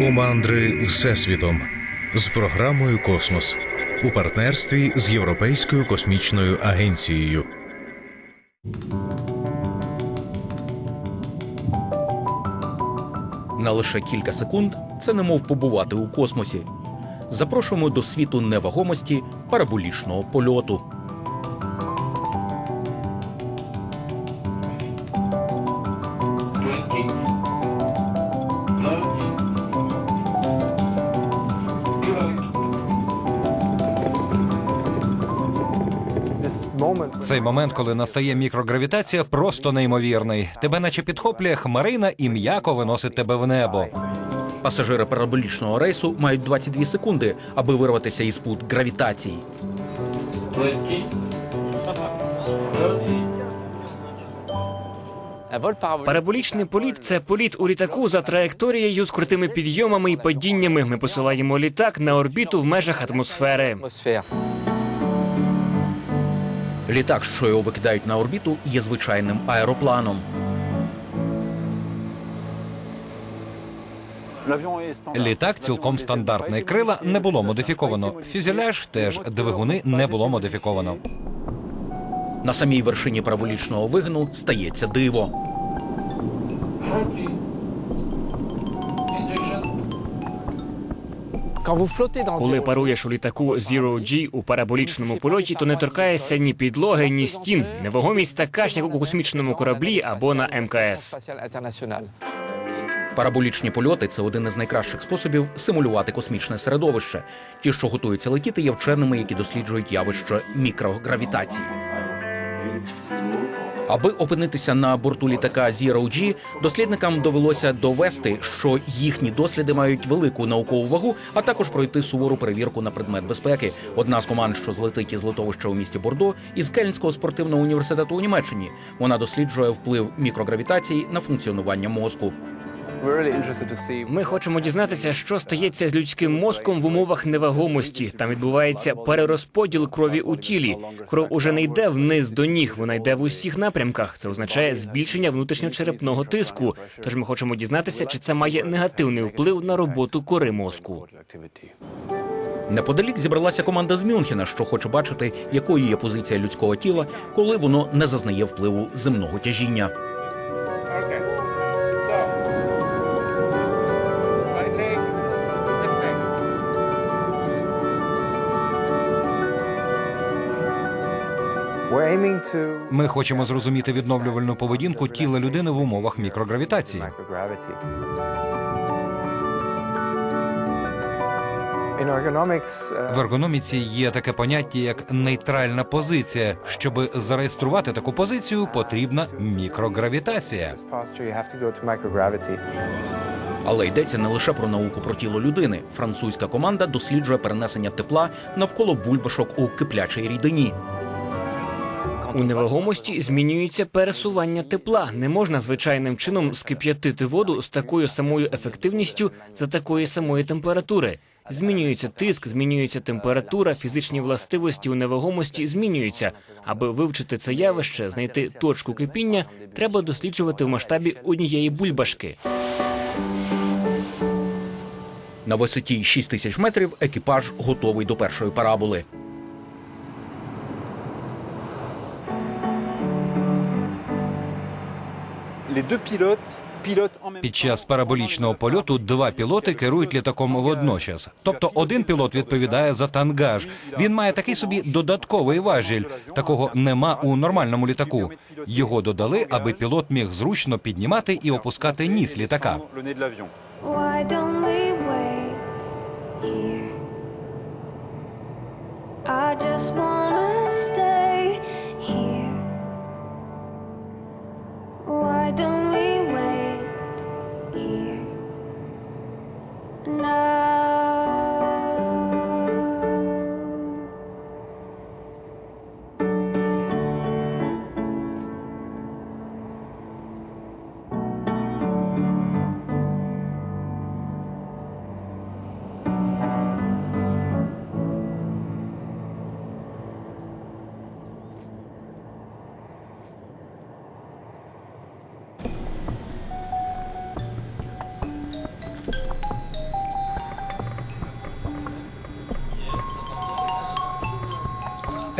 У мандри Всесвітом з програмою Космос у партнерстві з Європейською космічною агенцією. На лише кілька секунд це немов побувати у космосі. Запрошуємо до світу невагомості параболічного польоту. Цей момент, коли настає мікрогравітація, просто неймовірний. Тебе наче підхоплює хмарина і м'яко виносить тебе в небо. Пасажири параболічного рейсу мають 22 секунди, аби вирватися із пут гравітації. Параболічний політ це політ у літаку за траєкторією з крутими підйомами і падіннями. Ми посилаємо літак на орбіту в межах атмосфери. Літак, що його викидають на орбіту, є звичайним аеропланом. Літак цілком стандартний. Крила не було модифіковано. Фюзеляж теж двигуни не було модифіковано. На самій вершині праволічного вигину стається диво. Коли паруєш у літаку Zero G у параболічному польоті, то не торкаєшся ні підлоги, ні стін. Невагомість така ж, як у космічному кораблі або на МКС. Параболічні польоти це один із найкращих способів симулювати космічне середовище. Ті, що готуються летіти, є вченими, які досліджують явище мікрогравітації. Аби опинитися на борту літака Zero G, дослідникам довелося довести, що їхні досліди мають велику наукову вагу, а також пройти сувору перевірку на предмет безпеки. Одна з команд, що злетить із литовища у місті Бордо, із Кельнського спортивного університету у Німеччині. Вона досліджує вплив мікрогравітації на функціонування мозку. Ми хочемо дізнатися, що стається з людським мозком в умовах невагомості. Там відбувається перерозподіл крові у тілі. Кров уже не йде вниз до ніг, вона йде в усіх напрямках. Це означає збільшення внутрішньочерепного тиску. Тож ми хочемо дізнатися, чи це має негативний вплив на роботу кори мозку. Неподалік зібралася команда з Мюнхена, що хоче бачити, якою є позиція людського тіла, коли воно не зазнає впливу земного тяжіння. Ми хочемо зрозуміти відновлювальну поведінку тіла людини в умовах мікрогравітації. uh, В ергономіці є таке поняття як нейтральна позиція. Щоб зареєструвати таку позицію, потрібна мікрогравітація. Але йдеться не лише про науку про тіло людини. Французька команда досліджує перенесення тепла навколо бульбашок у киплячій рідині. У невагомості змінюється пересування тепла. Не можна звичайним чином скип'ятити воду з такою самою ефективністю за такої самої температури. Змінюється тиск, змінюється температура, фізичні властивості у невагомості змінюються. Аби вивчити це явище, знайти точку кипіння, треба досліджувати в масштабі однієї бульбашки. На висоті 6 тисяч метрів екіпаж готовий до першої параболи. Під час параболічного польоту два пілоти керують літаком водночас. Тобто один пілот відповідає за тангаж. Він має такий собі додатковий важіль. Такого нема у нормальному літаку. Його додали, аби пілот міг зручно піднімати і опускати ніс літака. le nez de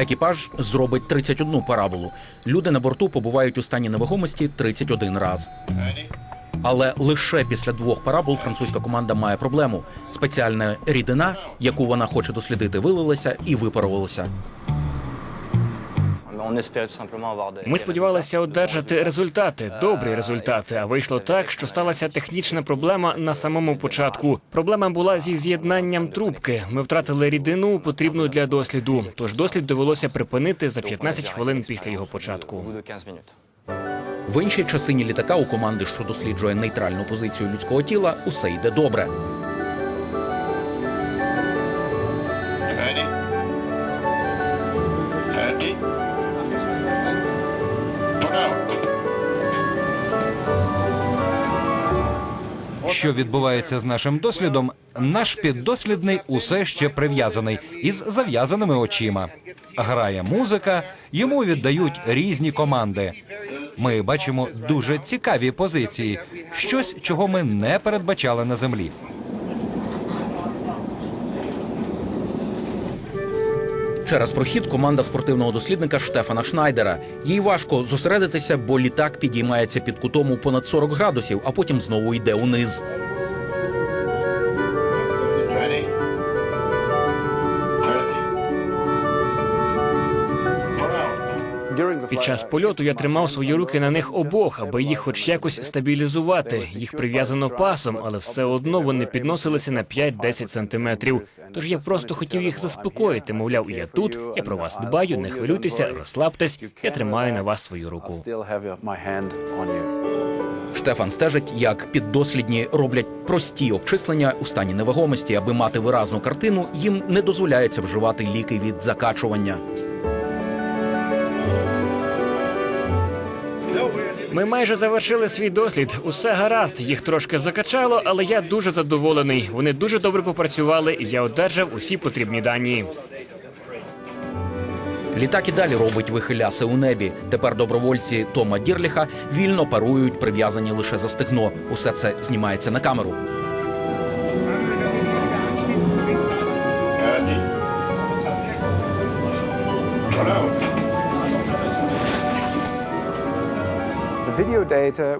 Екіпаж зробить 31 параболу. Люди на борту побувають у стані невагомості 31 раз. Але лише після двох парабол французька команда має проблему. Спеціальна рідина, яку вона хоче дослідити, вилилася і випарувалася. Ми сподівалися одержати результати, добрі результати. А вийшло так, що сталася технічна проблема на самому початку. Проблема була зі з'єднанням трубки. Ми втратили рідину, потрібну для досліду. Тож дослід довелося припинити за 15 хвилин після його початку. В іншій частині літака у команди, що досліджує нейтральну позицію людського тіла, усе йде добре. Що відбувається з нашим дослідом? Наш піддослідний усе ще прив'язаний із зав'язаними очима. Грає музика, йому віддають різні команди. Ми бачимо дуже цікаві позиції, щось, чого ми не передбачали на землі. Через прохід команда спортивного дослідника Штефана Шнайдера. Їй важко зосередитися, бо літак підіймається під кутом у понад 40 градусів, а потім знову йде униз. Під час польоту я тримав свої руки на них обох, аби їх хоч якось стабілізувати. Їх прив'язано пасом, але все одно вони підносилися на 5-10 сантиметрів. Тож я просто хотів їх заспокоїти. Мовляв, я тут, я про вас дбаю, не хвилюйтеся, розслабтесь. Я тримаю на вас свою руку. Штефан стежить, як піддослідні роблять прості обчислення у стані невагомості, аби мати виразну картину, їм не дозволяється вживати ліки від закачування. Ми майже завершили свій дослід. Усе гаразд. Їх трошки закачало, але я дуже задоволений. Вони дуже добре попрацювали, і я одержав усі потрібні дані. Літак і далі робить вихиляси у небі. Тепер добровольці Тома Дірліха вільно парують, прив'язані лише за стегно. Усе це знімається на камеру. Ready?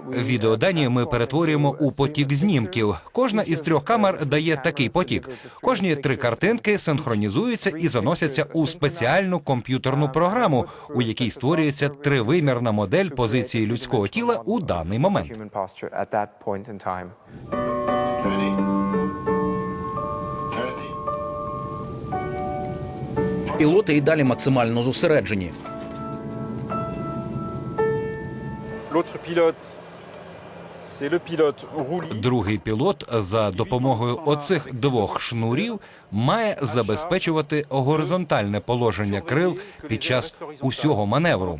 Відеодані ми перетворюємо у потік знімків. Кожна із трьох камер дає такий потік. Кожні три картинки синхронізуються і заносяться у спеціальну комп'ютерну програму, у якій створюється тривимірна модель позиції людського тіла у даний момент. Пілоти і далі максимально зосереджені. Другий пілот за допомогою оцих двох шнурів має забезпечувати горизонтальне положення крил під час усього маневру.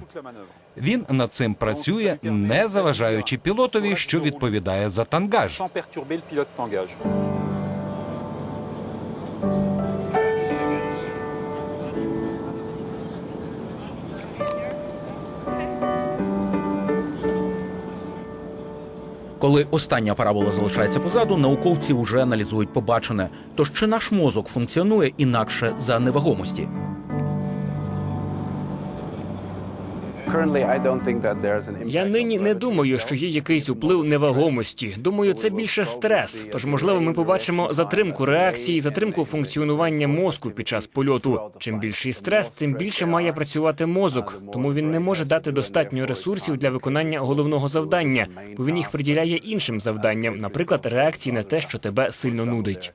Він над цим працює, не заважаючи пілотові, що відповідає за тангаж. Коли остання парабола залишається позаду, науковці вже аналізують побачене. Тож чи наш мозок функціонує інакше за невагомості? Я нині не думаю, що є якийсь вплив невагомості. Думаю, це більше стрес. Тож, можливо, ми побачимо затримку реакції, затримку функціонування мозку під час польоту. Чим більший стрес, тим більше має працювати мозок. Тому він не може дати достатньо ресурсів для виконання головного завдання, бо він їх приділяє іншим завданням, наприклад, реакції на те, що тебе сильно нудить.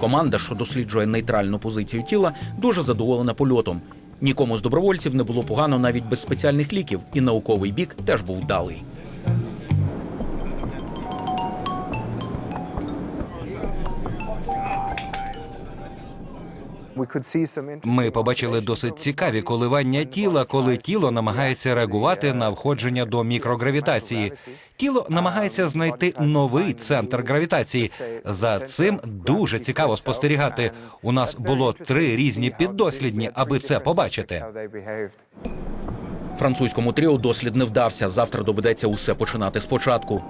Команда, що досліджує нейтральну позицію тіла, дуже задоволена польотом. Нікому з добровольців не було погано навіть без спеціальних ліків, і науковий бік теж був вдалий. Ми побачили досить цікаві коливання тіла, коли тіло намагається реагувати на входження до мікрогравітації. Тіло намагається знайти новий центр гравітації. За цим дуже цікаво спостерігати. У нас було три різні піддослідні, аби це побачити. Французькому тріо дослід не вдався. Завтра доведеться усе починати спочатку.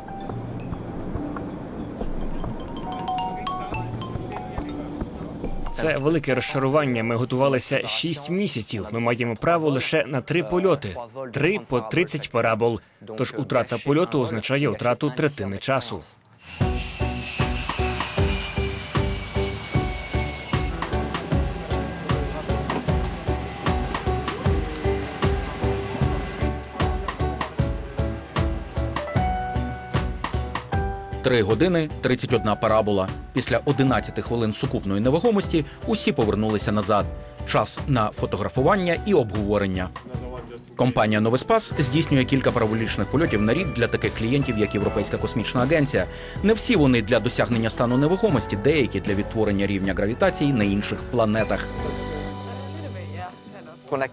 Це велике розчарування. Ми готувалися 6 місяців. Ми маємо право лише на три польоти, три по 30 парабол. Тож утрата польоту означає втрату третини часу. Три години 31 парабола. Після 11 хвилин сукупної невагомості усі повернулися назад. Час на фотографування і обговорення. Компанія Новеспас здійснює кілька параболічних польотів на рік для таких клієнтів, як Європейська космічна агенція. Не всі вони для досягнення стану невагомості, деякі для відтворення рівня гравітації на інших планетах.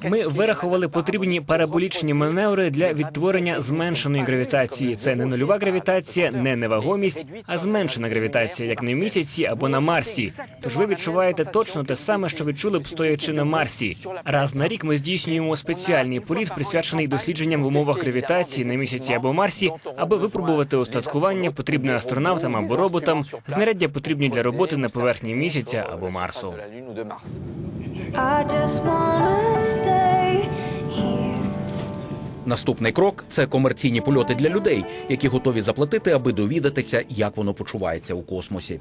Ми вирахували потрібні параболічні маневри для відтворення зменшеної гравітації. Це не нульова гравітація, не невагомість, а зменшена гравітація, як на місяці або на Марсі. Тож ви відчуваєте точно те саме, що відчули б стоячи на Марсі. Раз на рік ми здійснюємо спеціальний політ, присвячений дослідженням в умовах гравітації на місяці або Марсі, аби випробувати устаткування, потрібне астронавтам або роботам, знаряддя потрібні для роботи на поверхні місяця або Марсу. Наступний крок це комерційні польоти для людей, які готові заплатити, аби довідатися, як воно почувається у космосі.